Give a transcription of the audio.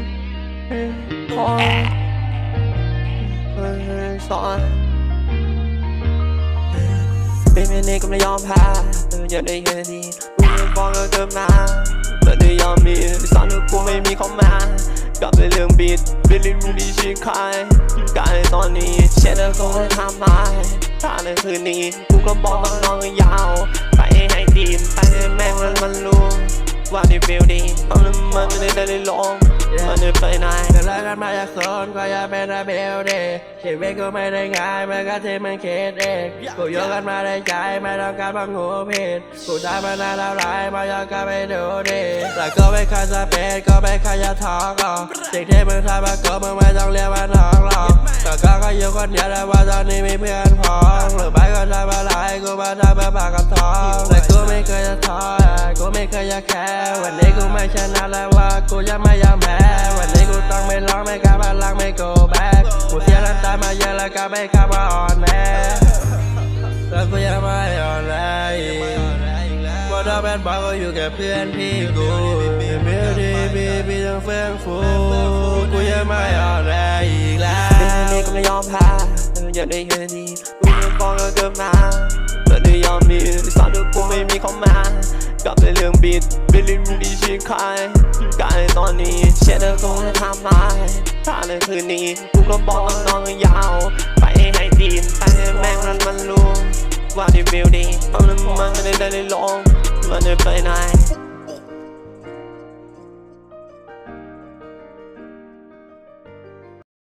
งเฮ้ยสอนเป็นเมนี่ก็ไม่ยอมแพ้เอออย่าได้เห็นดีกูยังฟ้องก็เกิดมาแต่ได้ยอมมีสอนกูไม่มีเข้ามากลับไปเรื่องบีดเป็นลิ้นมึงดีชีคายกายตอนนี้เช็ดแล้วคงทำม่ถ้าในคืนนี้กูก็บอกน้องยาว ไปให้ดีไปให้แม่งมันมันรู้ว่าที่ฟิลดีมันมันไม่ได้ได้ลง มันไม่ไปไหนก็เลิกกันมาจากโซนก็อยากเป็นระเบลเดย์ชีวิตก็ไม่ได้ง่ายมันก็ที่มันคิดเองกูโยกกันมาได้ใจไม่ต้องการบังหูผิดกูได้มานานเท่าไรมาอยากกลับไปดูดิแต่ก็ไม่เคยจะเป็นก็ไม่เคยจะท้องหรอกสิ่งที่มึงทำมาก็มึงไม่ต้องเรียกว่าน้องหรอกแต่ก็ก็อยู่คนเดียวแต่ว่าตอนนี้มีเพื่อนพ้องหรือไม่ก็ทำอะไรกูมาทำเพื่อปากกับท้องแต่กู ไม่เคยจะท้อกูไม่เคยจะแค่วันนี้กูไม่ชนะแล้วว่ากูจะไม่ยอมแพ้วันนี้กูต้องไม่ร้องไม่กล้าพลังไม่ go back กูเสียน้ำตามาเยอะแล้วก็ไม่กล้ามาอ่อนแอแล้วกูยังไม่อ่อนแออีกว่าถ้าเป็นบอลก็อยู่กับเพื่อนพี่กูมีเมื่อดีมีมีทั้งเฟื่องฟูกูยังไม่อ่อนแออีกแล้เป็นวนี่ก็ไม่ยอมแพ้เอออย่าได้เห็นดีกูยังฟ้องก็เกิดมา ไม่ยอมมีสอนว่กูไม่มีเข้ามากลับไปเรื่องบิดเป็นลิ้นมึงดีชีคายกายตอนนี้เช็ดแล้วคงจะทำไม่ถ้าในคืนนี้กูก็บอกว่าน้องยาว ไปให้ดีไปให้แม่งมันมันรู้ว่าที่ฟิลดีมันมันไม่ได้ได้ลงมันไม่ไปไหน